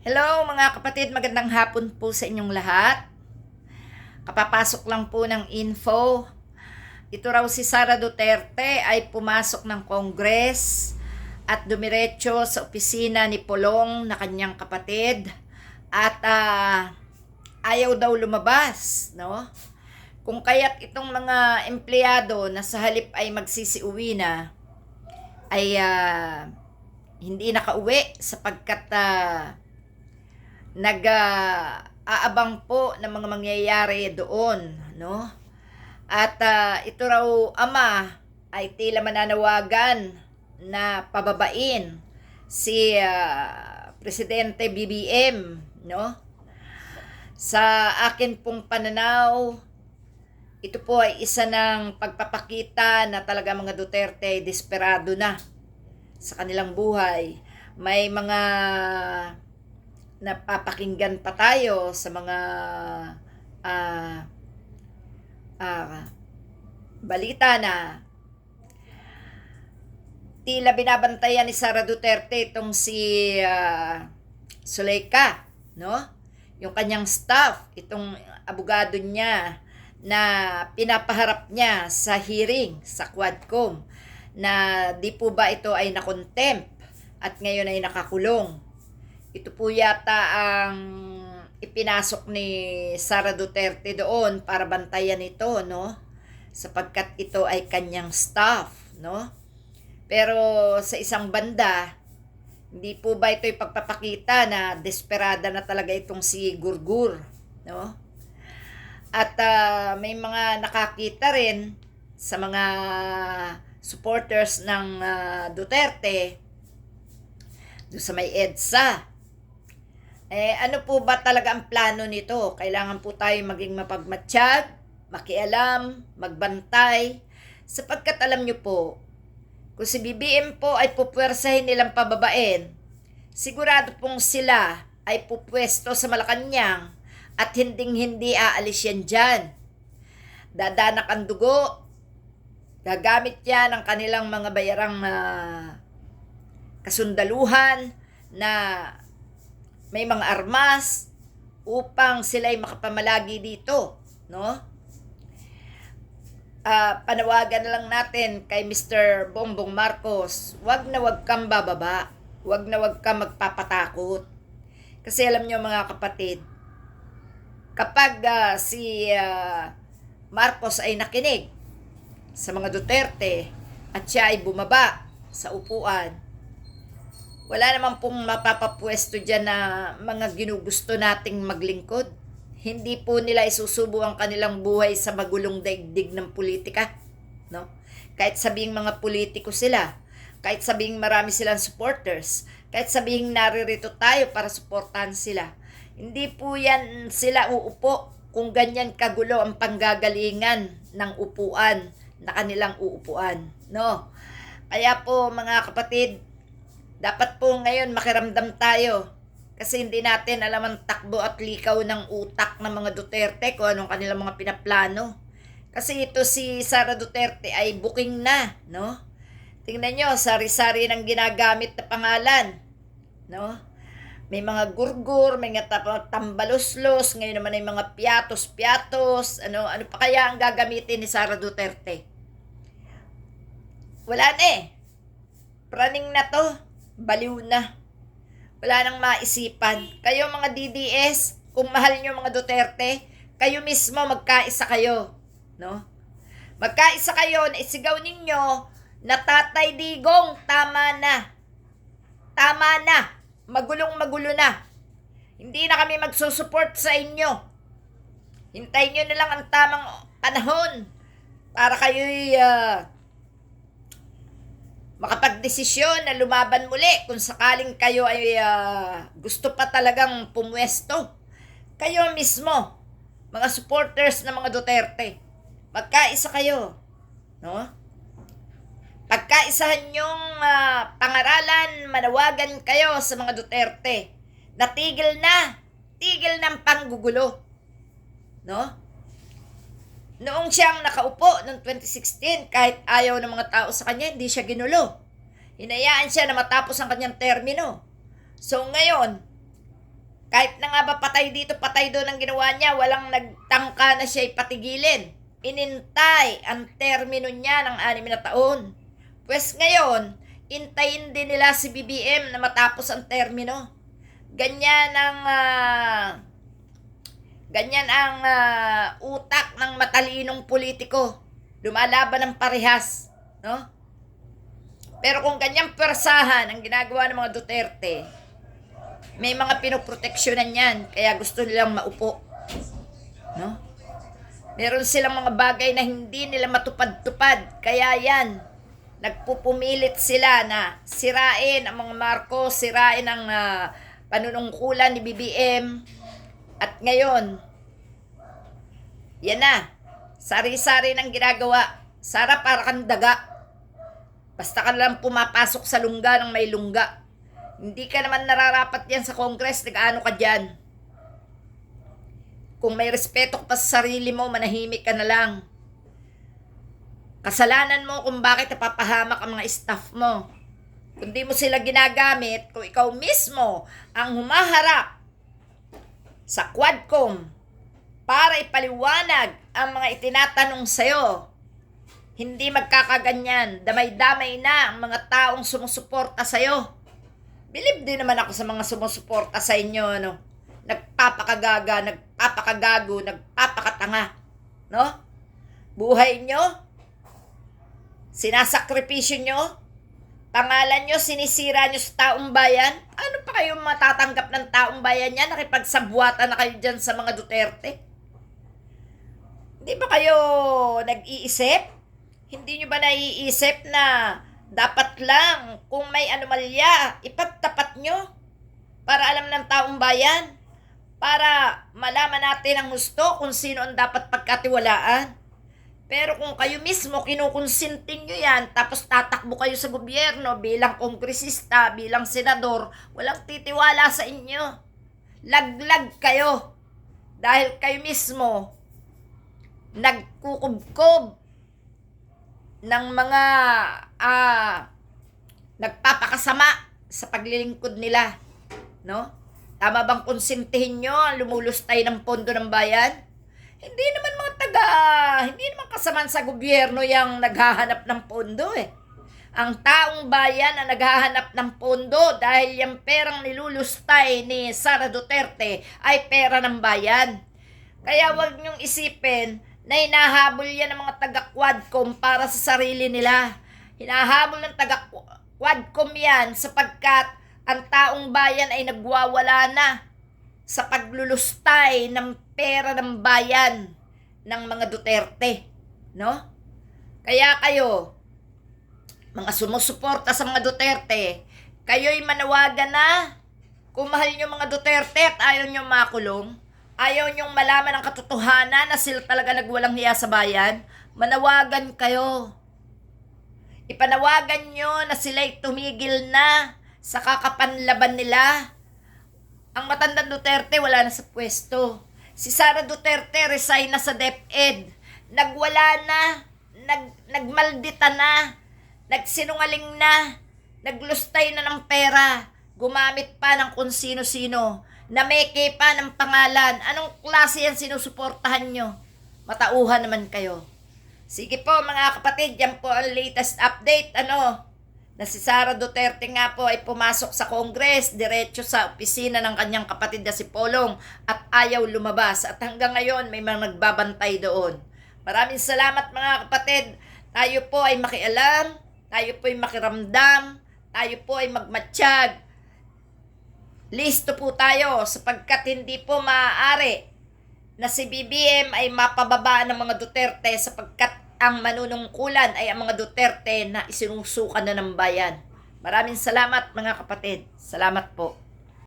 Hello mga kapatid, magandang hapon po sa inyong lahat. Kapapasok lang po ng info. Ito raw si Sara Duterte ay pumasok ng Congress at dumiretso sa opisina ni Polong na kanyang kapatid at ah, ayaw daw lumabas, no? Kung kaya't itong mga empleyado na sa halip ay magsisiuwi na ay ah, hindi nakauwi sapagkat ah, nag ah, aabang po ng mga mangyayari doon, no? At ah, ito raw ama ay tila mananawagan na pababain si ah, Presidente BBM, no? Sa akin pong pananaw, ito po ay isa ng pagpapakita na talaga mga Duterte ay desperado na sa kanilang buhay. May mga napapakinggan pa tayo sa mga ah ah, balita na tila binabantayan ni Sara Duterte itong si ah, Suleika, no? Yung kanyang staff, itong abogado niya na pinapaharap niya sa hearing sa Quadcom na di po ba ito ay nakontempt at ngayon ay nakakulong. Ito po yata ang ipinasok ni Sara Duterte doon para bantayan ito, no? Sapagkat ito ay kanyang staff, no? Pero sa isang banda, hindi po ba ito ipagpapakita na desperada na talaga itong si Gurgur, no? At ah, may mga nakakita rin sa mga supporters ng ah, Duterte doon sa may EDSA. Eh, ano po ba talaga ang plano nito? Kailangan po tayo maging mapagmatsyag, makialam, magbantay, sapagkat alam nyo po, kung si BBM po ay pupwersahin nilang pababain, sigurado pong sila ay pupwesto sa Malacanang at hinding-hindi aalis yan dyan. Dadanak ang dugo, gagamit yan ang kanilang mga bayarang ah, kasundaluhan na may mga armas upang sila'y makapamalagi dito, no? Ah, panawagan na lang natin kay Mr. Bongbong Marcos, wag na wag kang bababa, wag na wag kang magpapatakot. Kasi alam nyo mga kapatid, kapag ah, si ah, Marcos ay nakinig sa mga Duterte at siya ay bumaba sa upuan, wala naman pong mapapapwesto dyan na mga ginugusto nating maglingkod. Hindi po nila isusubo ang kanilang buhay sa magulong daigdig ng politika. No? Kahit sabing mga politiko sila, kahit sabing marami silang supporters, kahit sabing naririto tayo para suportahan sila, hindi po yan sila uupo kung ganyan kagulo ang panggagalingan ng upuan na kanilang uupuan. No? Kaya po mga kapatid, dapat po ngayon makiramdam tayo kasi hindi natin alam ang takbo at likaw ng utak ng mga Duterte kung anong kanilang mga pinaplano. Kasi ito si Sara Duterte ay booking na, no? Tingnan nyo, sari-sari ng ginagamit na pangalan, no? May mga gurgur, may mga tambaloslos, ngayon naman ay mga piatos-piatos, ano, ano pa kaya ang gagamitin ni Sara Duterte? Wala na eh. Praning na to. Baliw na. Wala nang maisipan. Kayo mga DDS, kung mahal nyo mga Duterte, kayo mismo magkaisa kayo. No? Magkaisa kayo na isigaw ninyo na Tatay Digong, tama na. Tama na. Magulong magulo na. Hindi na kami magsusupport sa inyo. Hintayin nyo na lang ang tamang panahon para kayo'y ah, makapagdesisyon na lumaban muli kung sakaling kayo ay ah, gusto pa talagang pumwesto. Kayo mismo, mga supporters ng mga Duterte, magkaisa kayo. No? Pagkaisahan yung ah, pangaralan, manawagan kayo sa mga Duterte. Natigil na. Tigil ng panggugulo. No? Noong siyang nakaupo noong 2016, kahit ayaw ng mga tao sa kanya, hindi siya ginulo. Hinayaan siya na matapos ang kanyang termino. So ngayon, Kahit na nga ba patay dito, patay doon ang ginawa niya, walang nagtangka na siya ipatigilin. Inintay ang termino niya ng anim na taon. Pues ngayon, intayin din nila si BBM na matapos ang termino. Ganyan ang ah, ganyan ang ah, utak ng matalinong politiko. Lumalaban ng parehas, no? Pero kung ganyang persahan ang ginagawa ng mga Duterte, may mga pinoproteksyonan yan, kaya gusto nilang maupo. No? Meron silang mga bagay na hindi nila matupad-tupad, kaya yan, nagpupumilit sila na sirain ang mga Marcos, sirain ang ah, panunungkulan ni BBM, at ngayon, yan na, sari-sari ng ginagawa. Sara para kang daga. Basta ka lang pumapasok sa lungga ng may lungga. Hindi ka naman nararapat yan sa Congress, nag-ano ka dyan. Kung may respeto pa sa sarili mo, manahimik ka na lang. Kasalanan mo kung bakit napapahamak ang mga staff mo. Kung di mo sila ginagamit, kung ikaw mismo ang humaharap sa Quadcom para ipaliwanag ang mga itinatanong sa'yo, hindi magkakaganyan. Damay-damay na ang mga taong sumusuporta sa'yo. Bilib din naman ako sa mga sumusuporta sa inyo, ano. Nagpapakagaga, nagpapakagago, nagpapakatanga. No? Buhay nyo, sinasakripisyo nyo, pangalan nyo, sinisira nyo sa taong bayan. Ano pa kayo matatanggap ng taong bayan yan? Nakipagsabuatan na kayo dyan sa mga Duterte? Hindi ba kayo nag-iisip? Hindi nyo ba naiisip na dapat lang kung may anomalya, ipagtapat nyo para alam ng taong bayan, para malaman natin ang gusto kung sino ang dapat pagkatiwalaan. Pero kung kayo mismo kinukonsintin nyo yan, tapos tatakbo kayo sa gobyerno bilang kongresista, bilang senador, walang titiwala sa inyo. Laglag kayo. Dahil kayo mismo, nagkukubkob ng mga ah nagpapakasama sa paglilingkod nila. No? Tama bang konsintihin nyo ang lumulustay ng pondo ng bayan? Hindi naman mga taga, hindi naman kasaman sa gobyerno yung naghahanap ng pondo eh. Ang taong bayan ang naghahanap ng pondo dahil yung perang nilulustay ni Sara Duterte ay pera ng bayan. Kaya wag niyong isipin na hinahabol yan ng mga taga-quadcom para sa sarili nila. Hinahabol ng taga-quadcom yan sapagkat ang taong bayan ay nagwawala na sa paglulustay ng pera ng bayan ng mga Duterte. No? Kaya kayo, mga sumusuporta sa mga Duterte, kayo'y manawagan na kung mahal nyo mga Duterte at ayaw nyo makulong, ayaw nyong malaman ang katotohanan na sila talaga nagwalang hiya sa bayan, manawagan kayo. Ipanawagan nyo na sila'y tumigil na sa kakapanlaban nila. Ang matandang Duterte wala na sa pwesto. Si Sara Duterte resign na sa DepEd. Nagwala na, nag, nagmaldita na, nagsinungaling na, naglustay na ng pera, gumamit pa ng kung sino-sino nameke pa ng pangalan. Anong klase yan sinusuportahan nyo? Matauhan naman kayo. Sige po mga kapatid, yan po ang latest update. Ano? Na si Sara Duterte nga po ay pumasok sa Congress, diretso sa opisina ng kanyang kapatid na si Polong at ayaw lumabas. At hanggang ngayon may mga nagbabantay doon. Maraming salamat mga kapatid. Tayo po ay makialam, tayo po ay makiramdam, tayo po ay magmatsyag, listo po tayo sapagkat hindi po maaari na si BBM ay mapababa ng mga Duterte sapagkat ang manunungkulan ay ang mga Duterte na isinusukan na ng bayan. Maraming salamat mga kapatid. Salamat po.